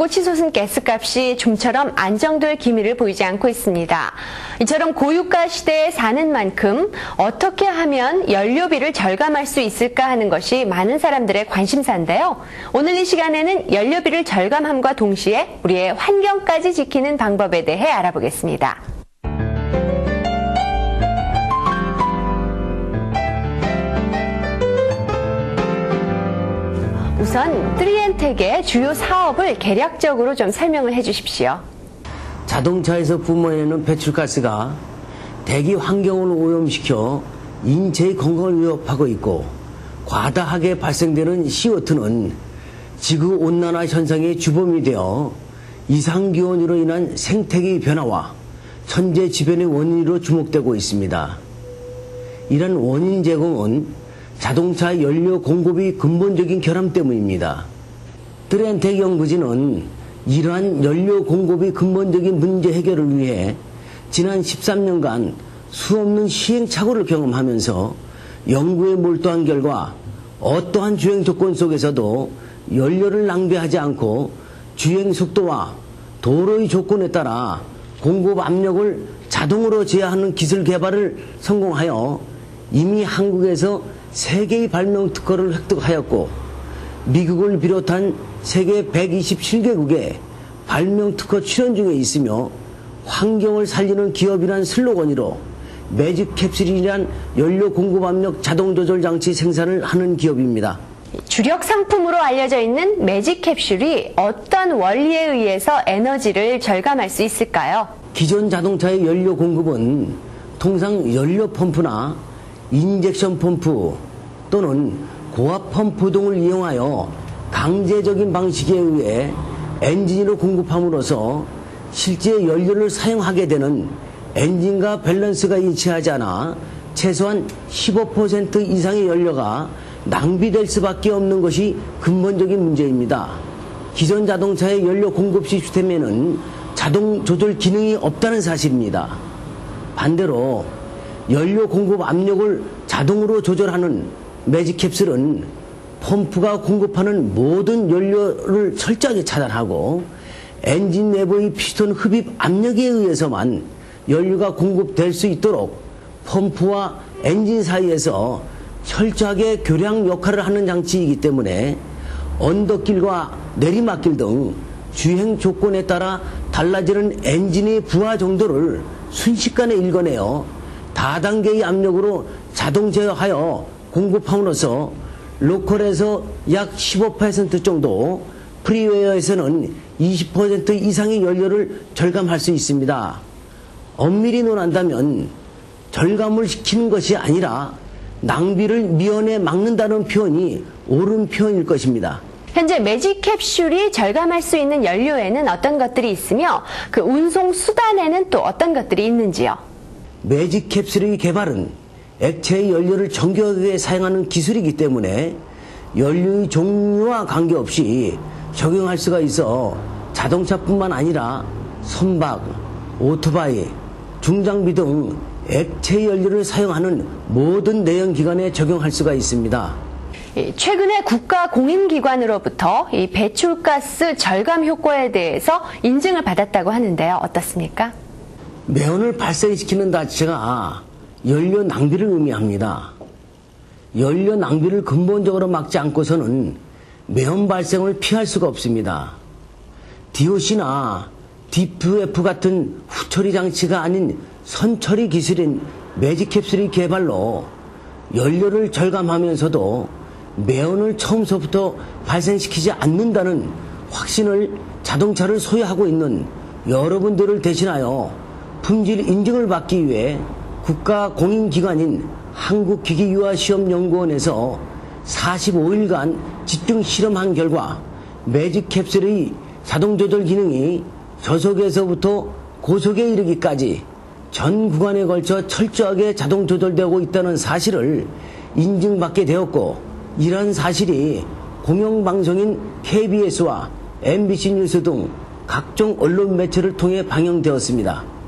오르고 치솟은 가스값이 좀처럼 안정될 기미를 보이지 않고 있습니다. 이처럼 고유가 시대에 사는 만큼 어떻게 하면 연료비를 절감할 수 있을까 하는 것이 많은 사람들의 관심사인데요. 오늘 이 시간에는 연료비를 절감함과 동시에 우리의 환경까지 지키는 방법에 대해 알아보겠습니다. 우선 트리엔텍의 주요 사업을 개략적으로 좀 설명을 해 주십시오. 자동차에서 뿜어내는 배출가스가 대기 환경을 오염시켜 인체의 건강을 위협하고 있고 과다하게 발생되는 CO2는 지구 온난화 현상의 주범이 되어 이상 기온으로 인한 생태계 변화와 천재 지변의 원인으로 주목되고 있습니다. 이런 원인 제공은 자동차 연료 공급이 근본적인 결함 때문입니다. 트렌텍 연구진은 이러한 연료 공급이 근본적인 문제 해결을 위해 지난 13년간 수없는 시행착오를 경험하면서 연구에 몰두한 결과 어떠한 주행 조건 속에서도 연료를 낭비하지 않고 주행 속도와 도로의 조건에 따라 공급 압력을 자동으로 제어하는 기술 개발을 성공하여 이미 한국에서 세계의 발명 특허를 획득하였고 미국을 비롯한 세계 127개국에 발명 특허 출연 중에 있으며 환경을 살리는 기업이란 슬로건으로 매직 캡슐이란 연료 공급 압력 자동 조절 장치 생산을 하는 기업입니다. 주력 상품으로 알려져 있는 매직 캡슐이 어떤 원리에 의해서 에너지를 절감할 수 있을까요? 기존 자동차의 연료 공급은 통상 연료 펌프나 인젝션 펌프 또는 고압 펌프 등을 이용하여 강제적인 방식에 의해 엔진으로 공급함으로써 실제 연료를 사용하게 되는 엔진과 밸런스가 일치하지 않아 최소한 15% 이상의 연료가 낭비될 수밖에 없는 것이 근본적인 문제입니다. 기존 자동차의 연료 공급 시스템에는 자동 조절 기능이 없다는 사실입니다. 반대로 연료 공급 압력을 자동으로 조절하는 매직 캡슐은 펌프가 공급하는 모든 연료를 철저하게 차단하고 엔진 내부의 피스톤 흡입 압력에 의해서만 연료가 공급될 수 있도록 펌프와 엔진 사이에서 철저하게 교량 역할을 하는 장치이기 때문에 언덕길과 내리막길 등 주행 조건에 따라 달라지는 엔진의 부하 정도를 순식간에 읽어내어 다단계의 압력으로 자동 제어하여 공급함으로써 로컬에서 약 15% 정도, 프리웨어에서는 20% 이상의 연료를 절감할 수 있습니다. 엄밀히 논한다면 절감을 시키는 것이 아니라 낭비를 미연에 막는다는 표현이 옳은 표현일 것입니다. 현재 매직 캡슐이 절감할 수 있는 연료에는 어떤 것들이 있으며 그 운송 수단에는 또 어떤 것들이 있는지요? 매직 캡슐의 개발은 액체의 연료를 정교하게 사용하는 기술이기 때문에 연료의 종류와 관계없이 적용할 수가 있어 자동차뿐만 아니라 선박, 오토바이, 중장비 등 액체 연료를 사용하는 모든 내연기관에 적용할 수가 있습니다. 최근에 국가 공인기관으로부터 이 배출가스 절감 효과에 대해서 인증을 받았다고 하는데요. 어떻습니까? 매연을 발생시키는 자체가 연료 낭비를 의미합니다. 연료 낭비를 근본적으로 막지 않고서는 매연 발생을 피할 수가 없습니다. DOC나 DFF 같은 후처리 장치가 아닌 선처리 기술인 매직캡슐의 개발로 연료를 절감하면서도 매연을 처음서부터 발생시키지 않는다는 확신을 자동차를 소유하고 있는 여러분들을 대신하여 품질 인증을 받기 위해 국가 공인기관인 한국기기유아시험연구원에서 45일간 집중 실험한 결과 매직 캡슐의 자동 조절 기능이 저속에서부터 고속에 이르기까지 전 구간에 걸쳐 철저하게 자동 조절되고 있다는 사실을 인증받게 되었고 이러한 사실이 공영방송인 KBS와 MBC 뉴스 등 각종 언론 매체를 통해 방영되었습니다.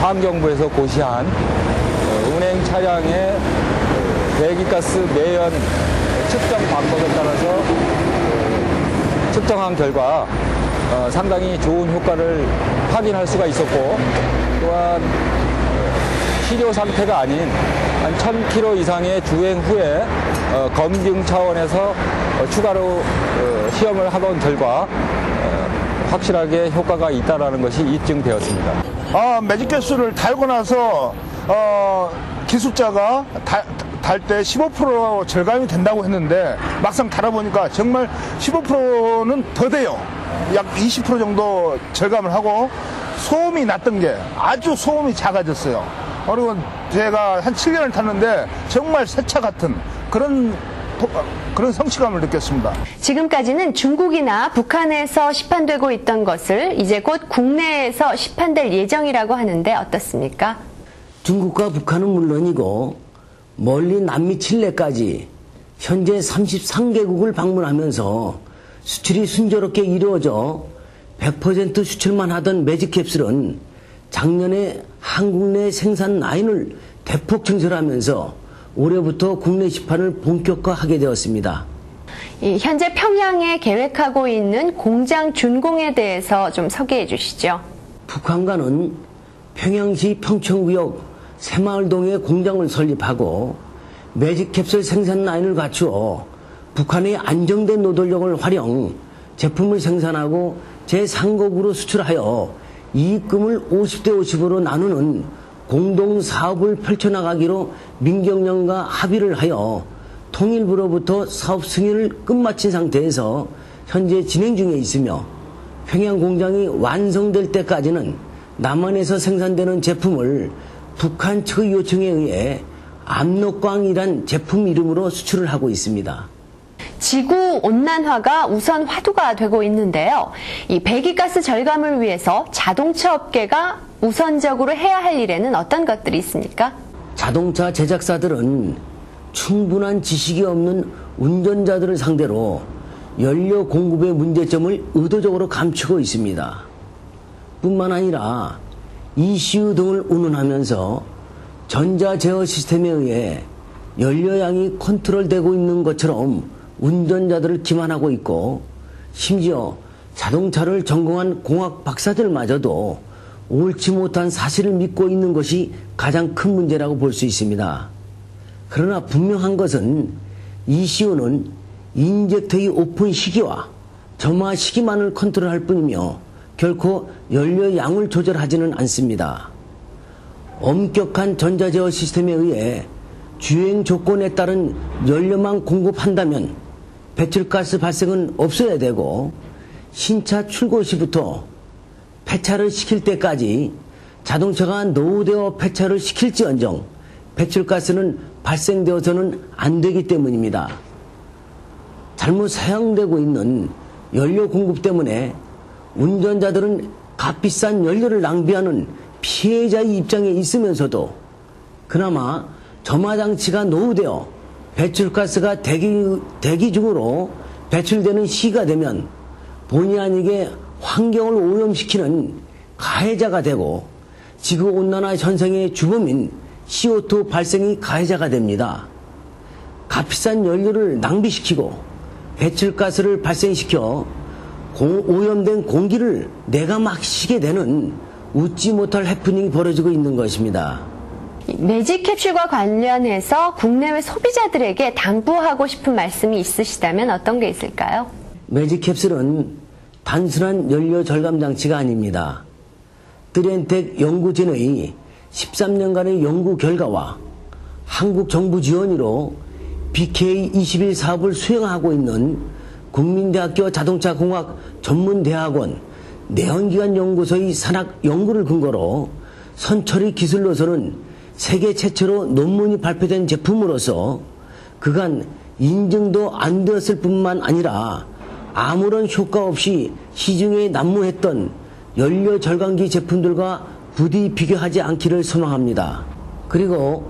환경부에서 고시한 운행 차량의 배기가스 매연 측정 방법에 따라서 측정한 결과 어, 상당히 좋은 효과를 확인할 수가 있었고 또한 치료 상태가 아닌 한 1000km 이상의 주행 후에 어, 검증 차원에서 어, 추가로 어, 시험을 해본 결과 어, 확실하게 효과가 있다라는 것이 입증되었습니다. 아, 매직 개수를 달고 나서 어, 기술자가 달 때 15% 절감이 된다고 했는데 막상 달아보니까 정말 15%는 더 돼요. 약 20% 정도 절감을 하고 소음이 났던 게 아주 소음이 작아졌어요. 그리고 제가 한 7년을 탔는데 정말 새 차 같은 그런 도- 그런 성취감을 느꼈습니다. 지금까지는 중국이나 북한에서 시판되고 있던 것을 이제 곧 국내에서 시판될 예정이라고 하는데 어떻습니까? 중국과 북한은 물론이고 멀리 남미 칠레까지 현재 33개국을 방문하면서 수출이 순조롭게 이루어져 100% 수출만 하던 매직캡슐은 작년에 한국 내 생산 라인을 대폭 증설하면서 올해부터 국내 시판을 본격화하게 되었습니다. 이 현재 평양에 계획하고 있는 공장 준공에 대해서 좀 소개해 주시죠. 북한과는 평양시 평천구역 새마을동에 공장을 설립하고 매직캡슐 생산 라인을 갖추어 북한의 안정된 노동력을 활용 제품을 생산하고 제3국으로 수출하여 이익금을 50대 50으로 나누는 공동 사업을 펼쳐나가기로 민경련과 합의를 하여 통일부로부터 사업 승인을 끝마친 상태에서 현재 진행 중에 있으며 평양 공장이 완성될 때까지는 남한에서 생산되는 제품을 북한 측의 요청에 의해 압록광이란 제품 이름으로 수출을 하고 있습니다. 지구 온난화가 우선 화두가 되고 있는데요. 이 배기가스 절감을 위해서 자동차 업계가 우선적으로 해야 할 일에는 어떤 것들이 있습니까? 자동차 제작사들은 충분한 지식이 없는 운전자들을 상대로 연료 공급의 문제점을 의도적으로 감추고 있습니다. 뿐만 아니라 ECU 등을 운운하면서 전자 제어 시스템에 의해 연료양이 컨트롤되고 있는 것처럼 운전자들을 기만하고 있고 심지어 자동차를 전공한 공학 박사들마저도 옳지 못한 사실을 믿고 있는 것이 가장 큰 문제라고 볼 수 있습니다. 그러나 분명한 것은 ECU는 인젝터의 오픈 시기와 점화 시기만을 컨트롤할 뿐이며 결코 연료 양을 조절하지는 않습니다. 엄격한 전자제어 시스템에 의해 주행 조건에 따른 연료만 공급한다면 배출가스 발생은 없어야 되고 신차 출고 시부터 폐차를 시킬 때까지 자동차가 노후되어 폐차를 시킬지언정 배출가스는 발생되어서는 안 되기 때문입니다. 잘못 사용되고 있는 연료 공급 때문에 운전자들은 값비싼 연료를 낭비하는 피해자의 입장에 있으면서도 그나마 점화장치가 노후되어 배출가스가 대기, 대기 중으로 배출되는 시가 되면 본의 아니게 환경을 오염시키는 가해자가 되고 지구온난화 현상의 주범인 CO2 발생이 가해자가 됩니다. 값비싼 연료를 낭비시키고 배출가스를 발생시켜 공- 오염된 공기를 내가 마시게 되는 웃지 못할 해프닝이 벌어지고 있는 것입니다. 이 매직 캡슐과 관련해서 국내외 소비자들에게 당부하고 싶은 말씀이 있으시다면 어떤 게 있을까요? 매직 캡슐은 단순한 연료 절감 장치가 아닙니다. 트렌텍 연구진의 13년간의 연구 결과와 한국 정부 지원으로 BK21 사업을 수행하고 있는 국민대학교 자동차공학 전문대학원 내연기관 연구소의 산학 연구를 근거로 선처리 기술로서는 세계 최초로 논문이 발표된 제품으로서 그간 인증도 안 되었을 뿐만 아니라 아무런 효과 없이 시중에 난무했던 연료 절감기 제품들과 부디 비교하지 않기를 소망합니다. 그리고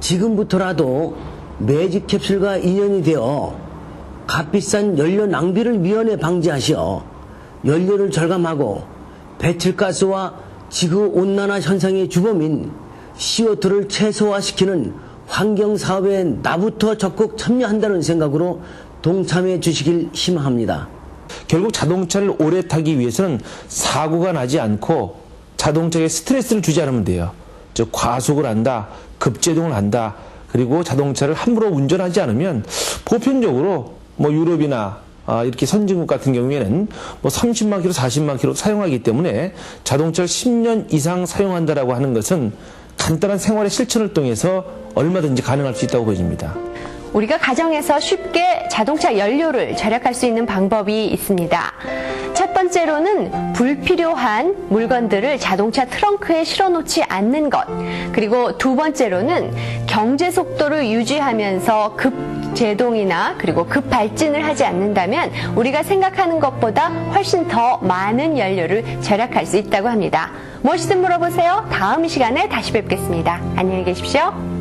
지금부터라도 매직 캡슐과 인연이 되어 값비싼 연료 낭비를 미연에 방지하시어 연료를 절감하고 배출가스와 지구 온난화 현상의 주범인 CO2를 최소화시키는 환경 사업에 나부터 적극 참여한다는 생각으로 동참해 주시길 희망합니다. 결국 자동차를 오래 타기 위해서는 사고가 나지 않고 자동차에 스트레스를 주지 않으면 돼요. 즉 과속을 한다, 급제동을 한다, 그리고 자동차를 함부로 운전하지 않으면 보편적으로 뭐 유럽이나 아, 이렇게 선진국 같은 경우에는 뭐 30만 킬로, 40만 킬로 사용하기 때문에 자동차를 10년 이상 사용한다라고 하는 것은 간단한 생활의 실천을 통해서 얼마든지 가능할 수 있다고 보여집니다. 우리가 가정에서 쉽게 자동차 연료를 절약할 수 있는 방법이 있습니다. 첫 번째로는 불필요한 물건들을 자동차 트렁크에 실어 놓지 않는 것. 그리고 두 번째로는 경제 속도를 유지하면서 급 제동이나 그리고 급 발진을 하지 않는다면 우리가 생각하는 것보다 훨씬 더 많은 연료를 절약할 수 있다고 합니다. 무엇이든 물어보세요. 다음 시간에 다시 뵙겠습니다. 안녕히 계십시오.